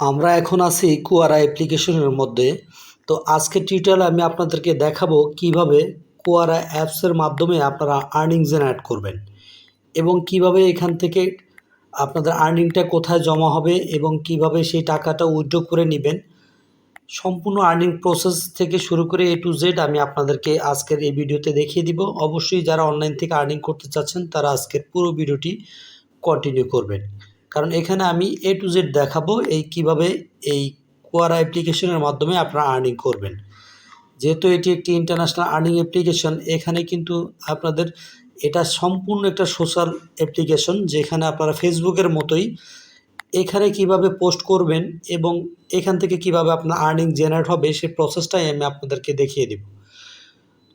আমরা এখন আছি কুয়ারা অ্যাপ্লিকেশনের মধ্যে। তো আজকের টিউটোরিয়ালে আমি আপনাদেরকে দেখাবো কীভাবে কুয়ারা অ্যাপসের মাধ্যমে আপনারা আর্নিং জেনারেট করবেন এবং কীভাবে এখান থেকে আপনাদের আর্নিংটা কোথায় জমা হবে এবং কীভাবে সেই টাকাটা উইথড্র করে নেবেন। সম্পূর্ণ আর্নিং প্রসেস থেকে শুরু করে এ টু জেড আমি আপনাদেরকে আজকের এই ভিডিওতে দেখিয়ে দিব। অবশ্যই যারা অনলাইন থেকে আর্নিং করতে চাচ্ছেন, তারা আজকের পুরো ভিডিওটি কন্টিনিউ করবেন। কারণ এখানে আমি এ টু জেড দেখাবো এই কীভাবে এই কোয়ারা অ্যাপ্লিকেশনের মাধ্যমে আপনারা আর্নিং করবেন। যেহেতু এটি একটি ইন্টারন্যাশনাল আর্নিং অ্যাপ্লিকেশন এখানে কিন্তু আপনাদের এটা সম্পূর্ণ একটা সোশ্যাল অ্যাপ্লিকেশন যেখানে আপনারা ফেসবুকের মতোই এখানে কীভাবে পোস্ট করবেন এবং এখান থেকে কীভাবে আপনার আর্নিং জেনারেট হবে, সেই প্রসেসটাই আমি আপনাদেরকে দেখিয়ে দেব।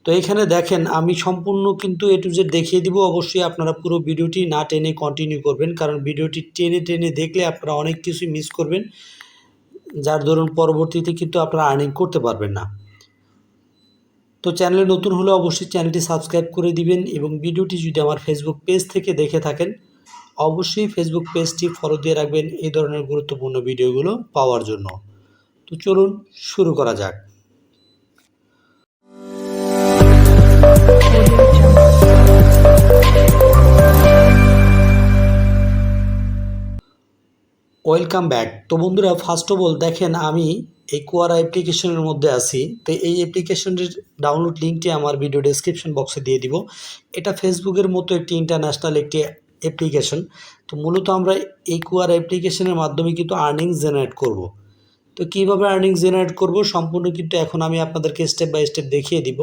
তো এখানে দেখেন, আমি সম্পূর্ণ কিন্তু এ টু জেড দেখিয়ে দিব। অবশ্যই আপনারা পুরো ভিডিওটি না টেনে কন্টিনিউ করবেন, কারণ ভিডিওটি টেনে টেনে দেখলে আপনারা অনেক কিছুই মিস করবেন, যার ধরুন পরবর্তীতে কিন্তু আপনারা আর্নিং করতে পারবেন না। তো চ্যানেলে নতুন হলে অবশ্যই চ্যানেলটি সাবস্ক্রাইব করে দিবেন এবং ভিডিওটি যদি আমার ফেসবুক পেজ থেকে দেখে থাকেন, অবশ্যই ফেসবুক পেজটি ফলো দিয়ে রাখবেন এই ধরনের গুরুত্বপূর্ণ ভিডিওগুলো পাওয়ার জন্য। তো চলুন শুরু করা যাক। Welcome back. তো বন্ধুরা ফার্স্ট অফ অল দেখেন, আমি এই কোয়ারা অ্যাপ্লিকেশনের মধ্যে আছি। তো এই অ্যাপ্লিকেশনটির ডাউনলোড লিঙ্কটি আমার ভিডিও ডেসক্রিপশন বক্সে দিয়ে দিব। এটা ফেসবুকের মতো একটি ইন্টারন্যাশনাল একটি অ্যাপ্লিকেশন তো মূলত আমরা এই কোয়ারা অ্যাপ্লিকেশনের মাধ্যমে কিন্তু আর্নিং জেনারেট করব। তো কীভাবে আর্নিং জেনারেট করব, সম্পূর্ণ কিন্তু এখন আমি আপনাদেরকে স্টেপ বাই স্টেপ দেখিয়ে দিব।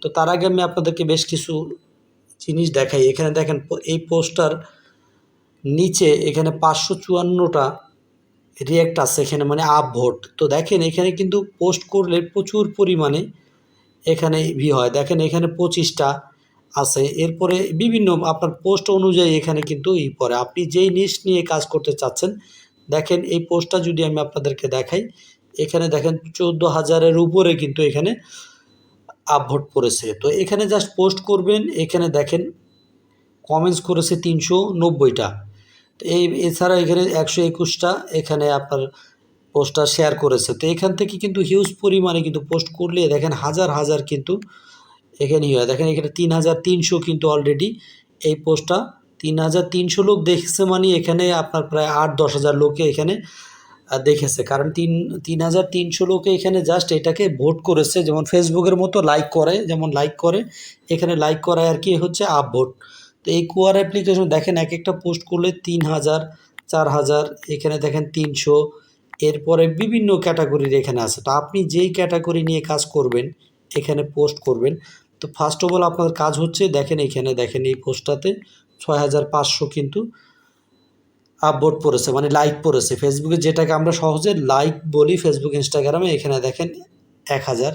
তো তার আগে আমি আপনাদেরকে বেশ কিছু জিনিস দেখাই। এখানে দেখেন, এই পোস্টার নিচে এখানে পাঁচশো চুয়ান্নটা রিয়াক্ট আছে এখানে মানে আপ ভোট। তো দেখেন এখানে কিন্তু পোস্ট করলে প্রচুর পরিমাণে এখানে ভি হয়। দেখেন এখানে পঁচিশটা আছে। এরপরে বিভিন্ন আপনার পোস্ট অনুযায়ী এখানে কিন্তু ই পড়ে। আপনি যেই নিশ নিয়ে কাজ করতে চাচ্ছেন, দেখেন এই পোস্টটা যদি আমি আপনাদেরকে দেখাই, এখানে দেখেন চোদ্দ হাজারের উপরে কিন্তু এখানে আপভোট পড়েছে। তো এখানে জাস্ট পোস্ট করবেন, এখানে দেখেন কমেন্টস করেছে তিনশো নব্বইটা। তো এই এছাড়া এখানে একশো একুশটা এখানে আপনার পোস্টটা শেয়ার করেছে। তো এখান থেকে কিন্তু হিউজ পরিমাণে কিন্তু পোস্ট করলে দেখেন হাজার হাজার কিন্তু এখানে হয়। দেখেন এখানে তিন হাজার তিনশো কিন্তু অলরেডি এই পোস্টটা তিন হাজার তিনশো লোক দেখেছে মানে এখানে আপনার প্রায় আট দশ হাজার লোকে এখানে দেখেছে। কারণ তিন তিন হাজার তিনশো লোকে এখানে জাস্ট এটাকে ভোট করেছে। যেমন ফেসবুকের মতো লাইক করে, যেমন লাইক করে, এখানে লাইক করায় আর কি হচ্ছে আপ ভোট তো এই কুয়ার অ্যাপ্লিকেশন দেখেন এক একটা পোস্ট করলে তিন হাজার, চার হাজার, এখানে দেখেন তিনশো, এরপরে বিভিন্ন ক্যাটাগরির এখানে আছে। তো আপনি যেই ক্যাটাগরি নিয়ে কাজ করবেন, এখানে পোস্ট করবেন। তো ফার্স্ট অফ অল আপনার কাজ হচ্ছে, দেখেন এখানে, দেখেন এই পোস্টটাতে ছয় হাজার পাঁচশো কিন্তু আপভোট পড়েছে মানে লাইক পড়েছে। ফেসবুকে যেটাকে আমরা সহজে লাইক বলি ফেসবুক ইনস্টাগ্রামে এখানে দেখেন এক হাজার।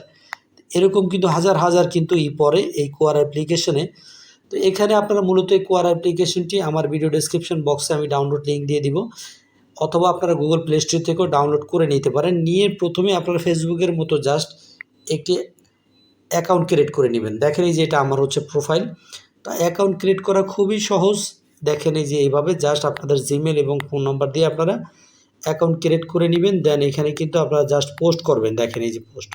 এরকম কিন্তু হাজার হাজার কিন্তু ই পরে এই কোয়ার অ্যাপ্লিকেশনে তো এখানে আপনারা মূলত এই কোয়ার অ্যাপ্লিকেশনটি আমার ভিডিও ডেসক্রিপশন বক্সে আমি ডাউনলোড লিঙ্ক দিয়ে দিব। অথবা আপনারা গুগল প্লে স্টোর থেকেও ডাউনলোড করে নিতে পারেন। নিয়ে প্রথমে আপনারা ফেসবুকের মতো জাস্ট একটি অ্যাকাউন্ট ক্রিয়েট করে নেবেন। দেখেন এই যে এটা আমার হচ্ছে প্রোফাইল তা অ্যাকাউন্ট ক্রিয়েট করা খুবই সহজ। দেখেন এই যে এইভাবে জাস্ট আপনাদের জিমেল এবং ফোন নাম্বার দিয়ে আপনারা অ্যাকাউন্ট ক্রিয়েট করে নেবেন। দেন এখানে কিন্তু আপনারা জাস্ট পোস্ট করবেন। দেখেন এই যে পোস্ট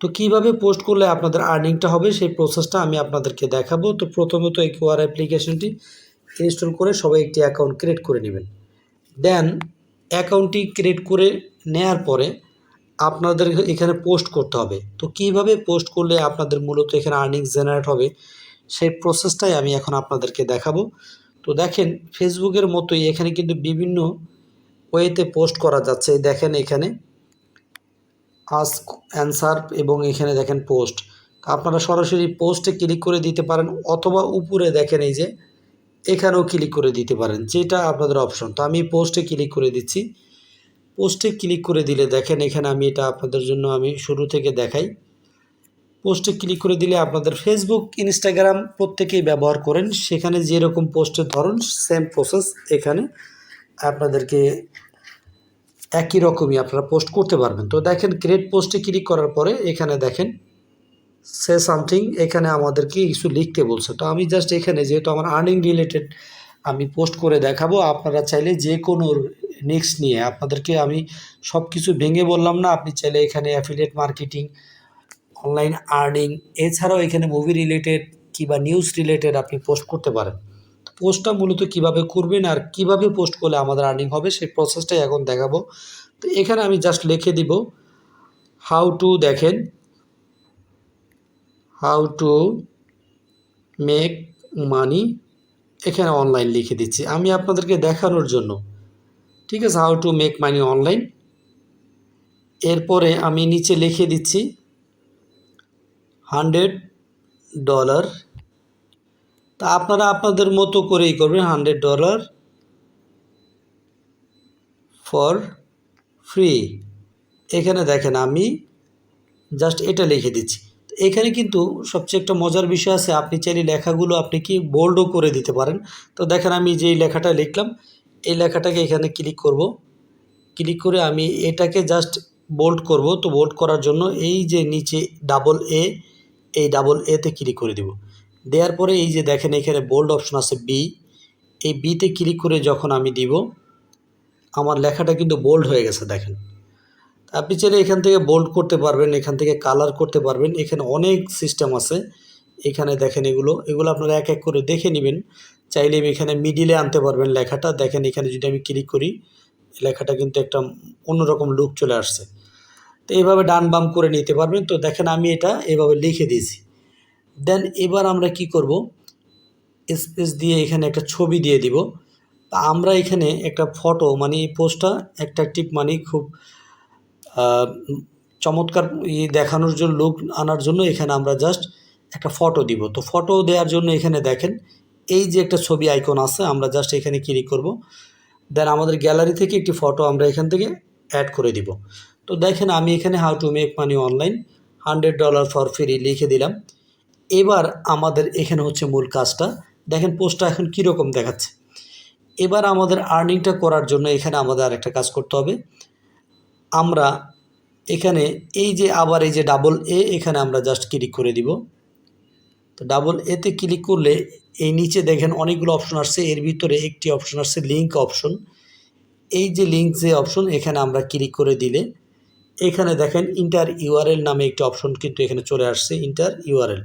তো কীভাবে পোস্ট করলে আপনাদের আর্নিংটা হবে সেই প্রসেসটা আমি আপনাদেরকে দেখাবো। তো প্রথমত এই কিউআর অ্যাপ্লিকেশনটি ইনস্টল করে সবাই একটি অ্যাকাউন্ট ক্রিয়েট করে নেবেন। দেন অ্যাকাউন্টটি ক্রিয়েট করে নেয়ার পরে আপনাদের এখানে পোস্ট করতে হবে। তো কীভাবে পোস্ট করলে আপনাদের মূলত এখানে আর্নিং জেনারেট হবে সেই প্রসেসটাই আমি এখন আপনাদেরকে দেখাবো। তো দেখেন ফেসবুকের মতোই এখানে কিন্তু বিভিন্ন ওয়েতে পোস্ট করা যাচ্ছে। দেখেন এখানে আস্ক, অ্যান্সার এবং এখানে দেখেন পোস্ট। আপনারা সরাসরি পোস্টে ক্লিক করে দিতে পারেন অথবা উপরে দেখেন এই যে, এখানেও ক্লিক করে দিতে পারেন, যেটা আপনাদের অপশন। তো আমি পোস্টে ক্লিক করে দিচ্ছি। পোস্টে ক্লিক করে দিলে দেখেন এখানে আমি এটা আপনাদের জন্য আমি শুরু থেকে দেখাই। পোস্টে ক্লিক করে দিলে আপনাদের ফেসবুক ইনস্টাগ্রাম প্রত্যেকেই ব্যবহার করেন। সেখানে যেরকম পোস্টের ধরন সেম প্রসেস এখানে আপনাদেরকে একই রকমই আপনারা পোস্ট করতে পারবেন। তো দেখেন ক্রিয়েট পোস্টে ক্লিক করার পরে এখানে দেখেন সে সামথিং এখানে আমাদেরকে কিছু লিখতে বলছে। তো আমি জাস্ট এখানে যেহেতু আমার আর্নিং রিলেটেড আমি পোস্ট করে দেখাবো, আপনারা চাইলে যে কোনো নেক্সট নিয়ে আপনাদেরকে আমি সব কিছু ভেঙে বললাম না, আপনি চাইলে এখানে অ্যাফিলিয়েট মার্কেটিং অনলাইন আর্নিং এছাড়াও এখানে মুভি রিলেটেড কিংবা নিউজ রিলেটেড আপনি পোস্ট করতে পারেন। পোস্টটা মূলত কীভাবে করবেন আর কীভাবে পোস্ট করলে আমাদের আর্নিং হবে, সেই প্রসেসটাই এখন দেখাবো। তো এখানে আমি জাস্ট লিখে দিব হাউ টু দেখেন হাউ টু মেক মানি এখানে অনলাইন লিখে দিচ্ছি। আমি আপনাদেরকে দেখানোর জন্য, ঠিক আছে how to make money online এরপরে আমি নিচে লিখে দিচ্ছি হান্ড্রেড ডলার তা আপনারা আপনাদের মতো করেই করবেন হান্ড্রেড ডলার ফর ফ্রি এখানে দেখেন আমি জাস্ট এটা লিখে দিচ্ছি। এখানে কিন্তু সবচেয়ে একটা মজার বিষয় আছে, আপনি চাইলে লেখাগুলো আপনি কি বোল্ডও করে দিতে পারেন। তো দেখেন আমি যেই লেখাটা লিখলাম, এই লেখাটাকে এখানে ক্লিক করব। ক্লিক করে আমি এটাকে জাস্ট বোল্ড করব। তো বোল্ড করার জন্য এই যে নিচে ডাবল এ এই ডাবল এতে ক্লিক করে দেব। দেওয়ার পরে এই যে দেখেন, এখানে বোল্ড অপশন আছে বি এই বিতে ক্লিক করে যখন আমি দিব, আমার লেখাটা কিন্তু বোল্ড হয়ে গেছে, দেখেন। আপনি চাইলে এখান থেকে বোল্ড করতে পারবেন, এখান থেকে কালার করতে পারবেন। এখানে অনেক সিস্টেম আছে। এখানে দেখেন এগুলো এগুলো আপনারা এক এক করে দেখে নেবেন। চাইলে আমি এখানে মিডিলে আনতে পারবেন লেখাটা। দেখেন, এখানে যদি আমি ক্লিক করি, লেখাটা কিন্তু একটা অন্যরকম লুক চলে আসছে। তো এইভাবে ডান বাম করে নিতে পারবেন। তো দেখেন, আমি এটা এভাবে লিখে দিয়েছি। দেন এবার আমরা কি করব? স্পেস দিয়ে এখানে একটা ছবি দিয়ে দিব। তা আমরা এখানে একটা ফটো মানে এই পোস্টটা অ্যাট্রাকটিভ মানে খুব চমৎকার দেখানোর জন্য, লোক আনার জন্য এখানে আমরা জাস্ট একটা ফটো দিব। তো ফটো দেওয়ার জন্য এখানে দেখেন, এই যে একটা ছবি আইকন আছে, আমরা জাস্ট এখানে ক্লিক করব। দেন আমাদের গ্যালারি থেকে একটি ফটো আমরা এখান থেকে অ্যাড করে দিব। তো দেখেন আমি এখানে how to make money online hundred dollar for free লিখে দিলাম। এবার আমাদের এখানে হচ্ছে মূল কাজটা। দেখেন পোস্টটা এখন কীরকম দেখাচ্ছে। এবার আমাদের আর্নিংটা করার জন্য এখানে আমাদের আরেকটা কাজ করতে হবে। আমরা এখানে এই যে আবার এই যে ডাবল এ এখানে আমরা জাস্ট ক্লিক করে দিব। তো ডাবল এতে ক্লিক করলে এই নিচে দেখেন অনেকগুলো অপশন আসছে। এর ভিতরে একটি অপশন আসছে লিঙ্ক অপশন এই যে লিঙ্ক যে অপশন এখানে আমরা ক্লিক করে দিলে এখানে দেখেন ইন্টার ইউআরএল নামে একটি অপশন কিন্তু এখানে চলে আসছে ইন্টার ইউআরএল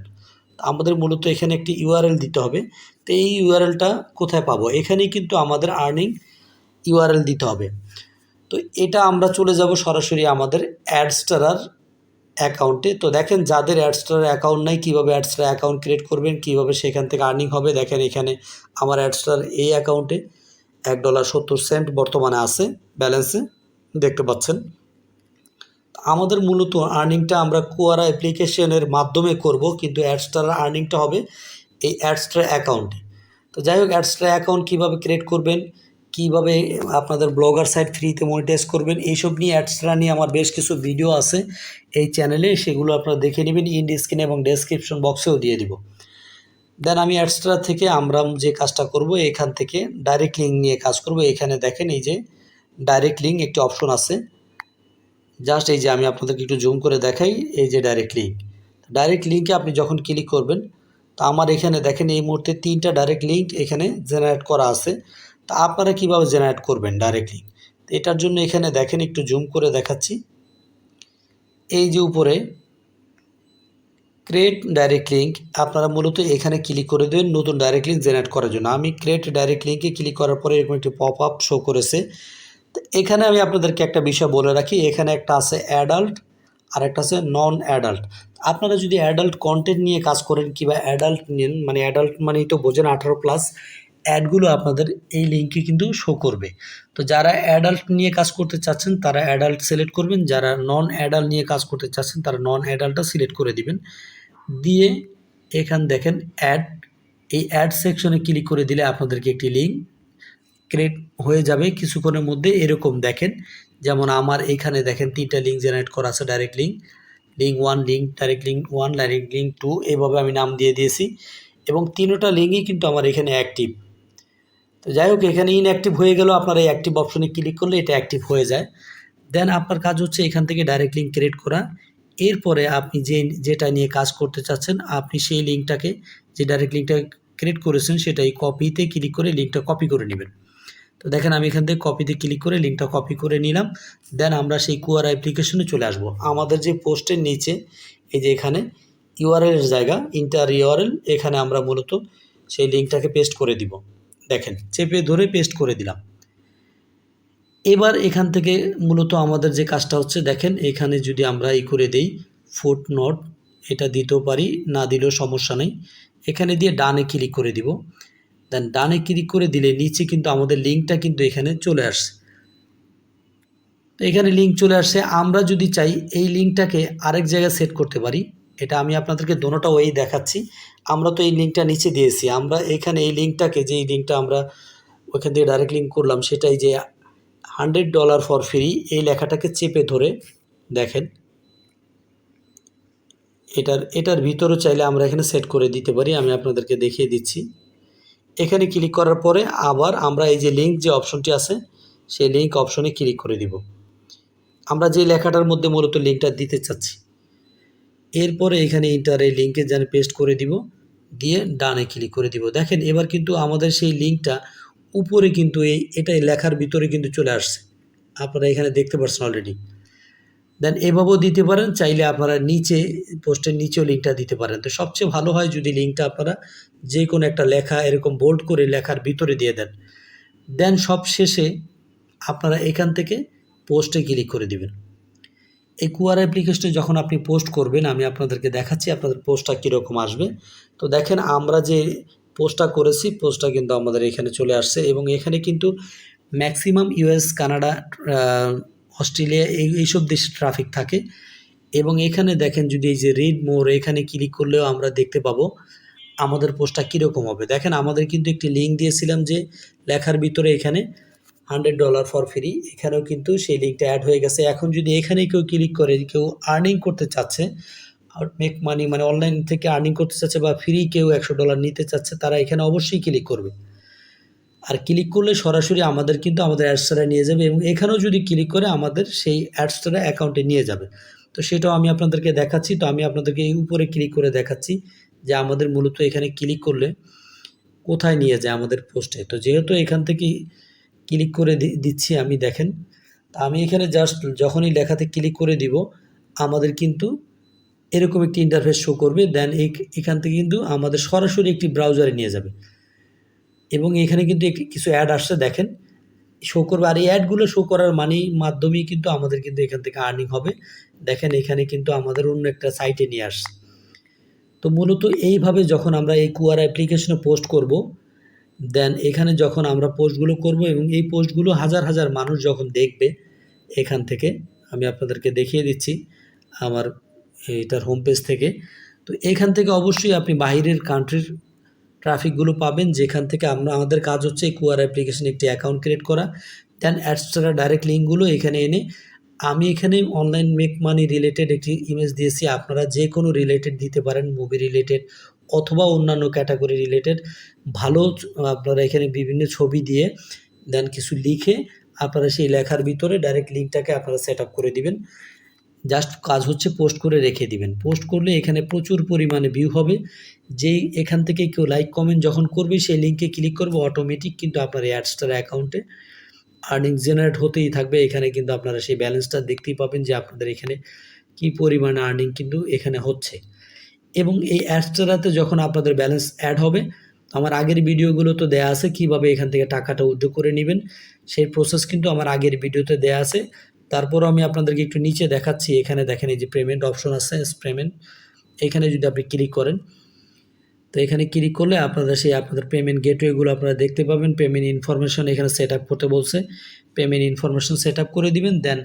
আমাদের মূলত এখানে একটি ইউআরএল দিতে হবে। তো এই ইউআরএলটা কোথায় পাবো? এখানেই কিন্তু আমাদের আর্নিং ইউআরএল দিতে হবে। তো এটা আমরা চলে যাব সরাসরি আমাদের অ্যাডস্টারার অ্যাকাউন্টে তো দেখেন যাদের অ্যাডস্টার অ্যাকাউন্ট নাই, কীভাবে অ্যাডস্টার অ্যাকাউন্ট ক্রিয়েট করবেন, কীভাবে সেখান থেকে আর্নিং হবে, দেখেন এখানে আমার অ্যাডস্টার এই অ্যাকাউন্টে এক ডলার সত্তর সেন্ট বর্তমানে আছে ব্যালেন্সে দেখতে পাচ্ছেন। আমাদের মূলত আর্নিংটা আমরা কুয়ারা অ্যাপ্লিকেশনের মাধ্যমে করব, কিন্তু অ্যাডস্টার আর্নিংটা হবে এই অ্যাডস্টার অ্যাকাউন্টে তো যাই হোক অ্যাডস্টার অ্যাকাউন্ট কীভাবে ক্রিয়েট করবেন, কীভাবে আপনাদের ব্লগার সাইট ফ্রিতে মনিটাইজ করবেন, এইসব নিয়ে অ্যাডসরা নিয়ে আমার বেশ কিছু ভিডিও আছে। এই চ্যানেলে সেগুলো আপনারা দেখে নেবেন ইন স্ক্রিনে এবং ডেসক্রিপশন বক্সেও দিয়ে দিব। দেন আমি অ্যাডসট্রা থেকে আমরা যে কাজটা করব, এখান থেকে ডাইরেক্ট লিঙ্ক নিয়ে কাজ করব। এখানে দেখেন এই যে ডাইরেক্ট লিঙ্ক একটি অপশন আছে। জাস্ট এই যে আমি আপনাদেরকে একটু জুম করে দেখাই, এই যে ডাইরেক্ট লিঙ্ক ডাইরেক্ট লিঙ্কে আপনি যখন ক্লিক করবেন, তা আমার এখানে দেখেন এই মুহূর্তে তিনটা ডাইরেক্ট লিঙ্ক এখানে জেনারেট করা আছে। তা আপনারা কীভাবে জেনারেট করবেন ডাইরেক্ট লিঙ্ক এটার জন্য এখানে দেখেন, একটু জুম করে দেখাচ্ছি। এই যে উপরে ক্রিয়েট ডাইরেক্ট লিঙ্ক আপনারা মূলত এখানে ক্লিক করে দেবেন নতুন ডাইরেক্ট লিঙ্ক জেনারেট করার জন্য। আমি ক্রিয়েট ডাইরেক্ট লিঙ্কে ক্লিক করার পরে এরকম একটি পপ আপ শো করেছে। এখানে আমি আপনাদেরকে একটা বিষয় বলে রাখি, এখানে একটা আছে অ্যাডাল্ট আর একটা আছে নন অ্যাডাল্ট আপনারা যদি অ্যাডাল্ট কন্টেন্ট নিয়ে কাজ করেন কিংবা অ্যাডাল্ট নেন মানে অ্যাডাল্ট মানেই তো বোঝেন আঠারো প্লাস অ্যাডগুলো আপনাদের এই লিঙ্কে কিন্তু শো করবে। তো যারা অ্যাডাল্ট নিয়ে কাজ করতে চাচ্ছেন, তারা অ্যাডাল্ট সিলেক্ট করবেন। যারা নন অ্যাডাল্ট নিয়ে কাজ করতে চাচ্ছেন, তারা নন অ্যাডাল্টটা সিলেক্ট করে দিবেন। দিয়ে এখান দেখেন অ্যাড এই অ্যাড সেকশনে ক্লিক করে দিলে আপনাদেরকে একটি লিঙ্ক ক্রিয়েট হয়ে যাবে কিছুক্ষণের মধ্যে এরকম দেখেন। যেমন আমার এখানে দেখেন তিনটা লিঙ্ক জেনারেট করা আছে direct link link one link direct link one direct link two এভাবে আমি নাম দিয়ে দিয়েছি। এবং তিনোটা লিঙ্কই কিন্তু আমার এখানে অ্যাক্টিভ তো যাই হোক, এখানে ইনঅ্যাক্টিভ হয়ে গেল, আপনার এই অ্যাক্টিভ অপশনে ক্লিক করলে এটা অ্যাক্টিভ হয়ে যায়। দেন আপনার কাজ হচ্ছে এখান থেকে ডাইরেক্ট লিঙ্ক ক্রিয়েট করা। এরপরে আপনি যে, যেটা নিয়ে কাজ করতে চাচ্ছেন, আপনি সেই লিঙ্কটাকে যে ডাইরেক্ট লিঙ্কটা ক্রিয়েট করেছেন, সেটাই কপিতে ক্লিক করে লিঙ্কটা কপি করে নেবেন। তো দেখেন আমি এখান থেকে কপিতে ক্লিক করে লিঙ্কটা কপি করে নিলাম দেন আমরা সেই কুয়ার অ্যাপ্লিকেশনে চলে আসব। আমাদের যে পোস্টের নিচে, এই যে এখানে ইউআরএল এর জায়গা ইন্টার ইউআরএল এখানে আমরা মূলত সেই লিঙ্কটাকে পেস্ট করে দিব। দেখেন, চেপে ধরে পেস্ট করে দিলাম। এবার এখান থেকে মূলত আমাদের যে কাজটা হচ্ছে, দেখেন এখানে যদি আমরা এই করে দেই ফুট নোট এটা দিতেও পারি, না দিলেও সমস্যা নেই। এখানে দিয়ে ডানে ক্লিক করে দিব। দেন ডানে ক্লিক করে দিলে নিচে কিন্তু আমাদের লিঙ্কটা কিন্তু এখানে চলে আসছে। তো এখানে লিঙ্ক চলে আসছে। আমরা যদি চাই এই লিঙ্কটাকে আরেক জায়গায় সেট করতে পারি, এটা আমি আপনাদেরকে দোনোটা ওই দেখাচ্ছি। আমরা তো এই লিঙ্কটা নিচে দিয়েছি। আমরা এখানে এই লিঙ্কটাকে যে লিঙ্কটা আমরা ওইখান থেকে ডাইরেক্ট লিঙ্ক করলাম, সেটাই যে হান্ড্রেড ডলার ফর ফ্রি এই লেখাটাকে চেপে ধরে দেখেন। এটার এটার ভিতরে চাইলে আমরা এখানে সেট করে দিতে পারি। আমি আপনাদেরকে দেখিয়ে দিচ্ছি। এখানে ক্লিক করার পরে আবার আমরা এই যে লিঙ্ক যে অপশনটি আছে, সেই লিঙ্ক অপশনে ক্লিক করে দিব। আমরা যে লেখাটার মধ্যে মূলত লিঙ্কটা দিতে চাচ্ছি, এরপরে এখানে ইন্টার এই লিঙ্কে যেন পেস্ট করে দিব, দিয়ে ডানে ক্লিক করে দিব। দেখেন, এবার কিন্তু আমাদের সেই লিঙ্কটা উপরে কিন্তু এই, এটাই লেখার ভিতরে কিন্তু চলে আসছে। আপনারা এখানে দেখতে পাচ্ছেন অলরেডি দেন এভাবেও দিতে পারেন, চাইলে আপনারা নিচে, পোস্টের নিচেও লিঙ্কটা দিতে পারেন। তো সবচেয়ে ভালো হয় যদি লিঙ্কটা আপনারা যে কোনো একটা লেখা এরকম বোল্ড করে লেখার ভিতরে দিয়ে দেন। দেন সব শেষে আপনারা এখান থেকে পোস্টে ক্লিক করে দিবেন। এই কুয়ার অ্যাপ্লিকেশনে যখন আপনি পোস্ট করবেন, আমি আপনাদেরকে দেখাচ্ছি আপনাদের পোস্টটা কীরকম আসবে। তো দেখেন আমরা যে পোস্টটা করেছি পোস্টটা কিন্তু আমাদের এখানে চলে আসছে এবং এখানে কিন্তু ম্যাক্সিমাম ইউএস কানাডা অস্ট্রেলিয়া, এই, এইসব দেশে ট্রাফিক থাকে। এবং এখানে দেখেন যদি এই যে রিড মোর এখানে ক্লিক করলেও আমরা দেখতে পাবো আমাদের পোস্টটা কীরকম হবে। দেখেন আমাদের কিন্তু একটি লিঙ্ক দিয়েছিলাম যে লেখার ভিতরে এখানে হান্ড্রেড ডলার ফর ফ্রি এখানেও কিন্তু সেই লিঙ্কটা অ্যাড হয়ে গেছে। এখন যদি এখানে কেউ ক্লিক করে, কেউ আর্নিং করতে চাচ্ছে মেক মানি মানে অনলাইন থেকে আর্নিং করতে চাচ্ছে বা ফ্রি কেউ একশো ডলার নিতে চাচ্ছে, তারা এখানে অবশ্যই ক্লিক করবে। আর ক্লিক করলে সরাসরি আমাদের কিন্তু আমাদের অ্যাডসটারা নিয়ে যাবে এবং এখানেও যদি ক্লিক করে আমাদের সেই অ্যাডসটারা অ্যাকাউন্টে নিয়ে যাবে। তো সেটাও আমি আপনাদেরকে দেখাচ্ছি। তো আমি আপনাদেরকে এই উপরে ক্লিক করে দেখাচ্ছি যে আমাদের মূলত এখানে ক্লিক করলে কোথায় নিয়ে যায় আমাদের পোস্টে তো যেহেতু এখান থেকে ক্লিক করে দিচ্ছি আমি, দেখেন। তা আমি এখানে জাস্ট যখনই লেখাতে ক্লিক করে দিব, আমাদের কিন্তু এরকম একটি ইন্টারফেস শো করবে। দেন এখান থেকে কিন্তু আমাদের সরাসরি একটি ব্রাউজারে নিয়ে যাবে। এবং এখানে কিন্তু একটি কিছু অ্যাড আসছে, দেখেন। শো করবে, আর এই অ্যাডগুলো শো করার মানেই মাধ্যমেই কিন্তু আমাদের কিন্তু এখান থেকে আর্নিং হবে। দেখেন, এখানে কিন্তু আমাদের অন্য একটা সাইটে নিয়ে আসছে। তো মূলত এইভাবে যখন আমরা এই কুয়ার অ্যাপ্লিকেশনে পোস্ট করব দেন এখানে যখন আমরা পোস্টগুলো করব এবং এই পোস্টগুলো হাজার হাজার মানুষ যখন দেখবে, এখান থেকে আমি আপনাদেরকে দেখিয়ে দিচ্ছি আমার এটার হোম পেজ থেকে। তো এখান থেকে অবশ্যই আপনি বাহিরের কান্ট্রির ট্রাফিকগুলো পাবেন, যেখান থেকে আমরা, আমাদের কাজ হচ্ছে এই কুয়ার অ্যাপ্লিকেশনে একটি অ্যাকাউন্ট ক্রিয়েট করা। দেন অ্যাডসটারা ডাইরেক্ট লিঙ্কগুলো এখানে এনে আমি এখানে অনলাইন মেক মানি রিলেটেড একটি ইমেজ দিয়েছি। আপনারা যে কোনো রিলেটেড দিতে পারেন মুভি রিলেটেড অথবা অন্যান্য ক্যাটাগরি রিলেটেড ভালো, আপনারা এখানে বিভিন্ন ছবি দিয়ে দেন কিছু লিখে আপনারা সেই লেখার ভিতরে ডাইরেক্ট লিঙ্কটাকে আপনারা সেট করে দিবেন। জাস্ট কাজ হচ্ছে পোস্ট করে রেখে দিবেন। পোস্ট করলে এখানে প্রচুর পরিমাণে ভিউ হবে। যেই এখান থেকে কেউ লাইক কমেন্ট যখন করবে, সেই লিঙ্কে ক্লিক করবে অটোমেটিক কিন্তু আপনার অ্যাডস্টার অ্যাকাউন্টে আর্নিং জেনারেট হতেই থাকবে। এখানে কিন্তু আপনারা সেই ব্যালেন্সটা দেখতেই পাবেন যে আপনাদের এখানে কি পরিমাণে আর্নিং কিন্তু এখানে হচ্ছে। এবং এই অ্যাডসটারাতে যখন আপনাদের ব্যালেন্স অ্যাড হবে, আমার আগের ভিডিওগুলো তো দেয়া আছে, কীভাবে এখান থেকে টাকাটা উইথড্র করে নেবেন, সেই প্রসেস কিন্তু আমার আগের ভিডিওতে দেয়া আছে। তারপরও আমি আপনাদেরকে একটু নিচে দেখাচ্ছি, এখানে দেখেন এই যে পেমেন্ট অপশন আছে পেমেন্ট এখানে যদি আপনি ক্লিক করেন, তো এখানে ক্লিক করলে আপনাদের সেই আপনাদের পেমেন্ট গেটওয়েগুলো আপনারা দেখতে পাবেন। পেমেন্ট ইনফরমেশন এখানে সেট আপ করতে বলছে। পেমেন্ট ইনফরমেশন সেট আপ করে দিবেন দেন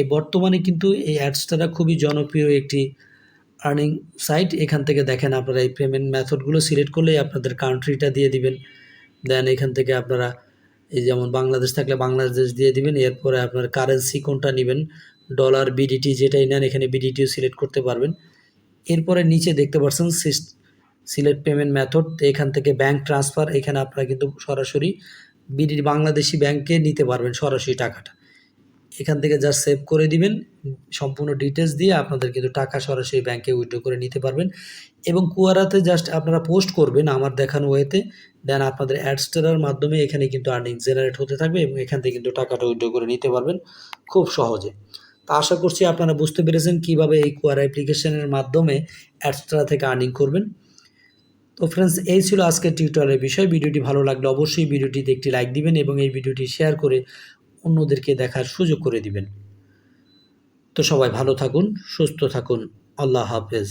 এই বর্তমানে কিন্তু এই অ্যাডসটা খুবই জনপ্রিয় একটি আর্নিং সাইট এখান থেকে দেখেন আপনারা এই পেমেন্ট মেথডগুলো সিলেক্ট করলেই আপনাদের কান্ট্রিটা দিয়ে দিবেন। দেন এখান থেকে আপনারা এই যেমন বাংলাদেশ থাকলে বাংলাদেশ দিয়ে দিবেন, এরপরে আপনার কারেন্সি কোনটা নেবেন ডলার বিডিটি যেটাই নেন, এখানে বিডিটিও সিলেক্ট করতে পারবেন। এরপরে নিচে দেখতে পাচ্ছেন সিলেক্ট পেমেন্ট মেথড এখান থেকে ব্যাংক ট্রান্সফার এখানে আপনারা কিন্তু সরাসরি বিডি বাংলাদেশি ব্যাংকে নিতে পারবেন সরাসরি টাকাটা। এখান থেকে জাস্ট সেভ করে দিবেন, সম্পূর্ণ ডিটেলস দিয়ে আপনাদের কিন্তু টাকা সরাসরি ব্যাংকে উইথড্র করে নিতে পারবেন। এবং কুয়ারাতে জাস্ট আপনারা পোস্ট করবেন আমার দেখানো ওয়েতে দেন আপনাদের অ্যাডস্টারের মাধ্যমে এখানে কিন্তু আর্নিং জেনারেট হতে থাকবে এবং এখান থেকে কিন্তু টাকাটা উইথড্র করে নিতে পারবেন খুব সহজে। তা আশা করছি আপনারা বুঝতে পেরেছেন কীভাবে এই কোয়ার অ্যাপ্লিকেশনের মাধ্যমে অ্যাডস্ট্রা থেকে আর্নিং করবেন। তো ফ্রেন্ডস এই ছিল আজকের টিউটোরিয়ালের বিষয়। ভিডিওটি ভালো লাগলে অবশ্যই ভিডিওটিতে একটি লাইক দিবেন এবং এই ভিডিওটি শেয়ার করে অন্যদেরকে দেখার সুযোগ করে দিবেন। তো সবাই ভালো থাকুন, সুস্থ থাকুন। আল্লাহ হাফেজ।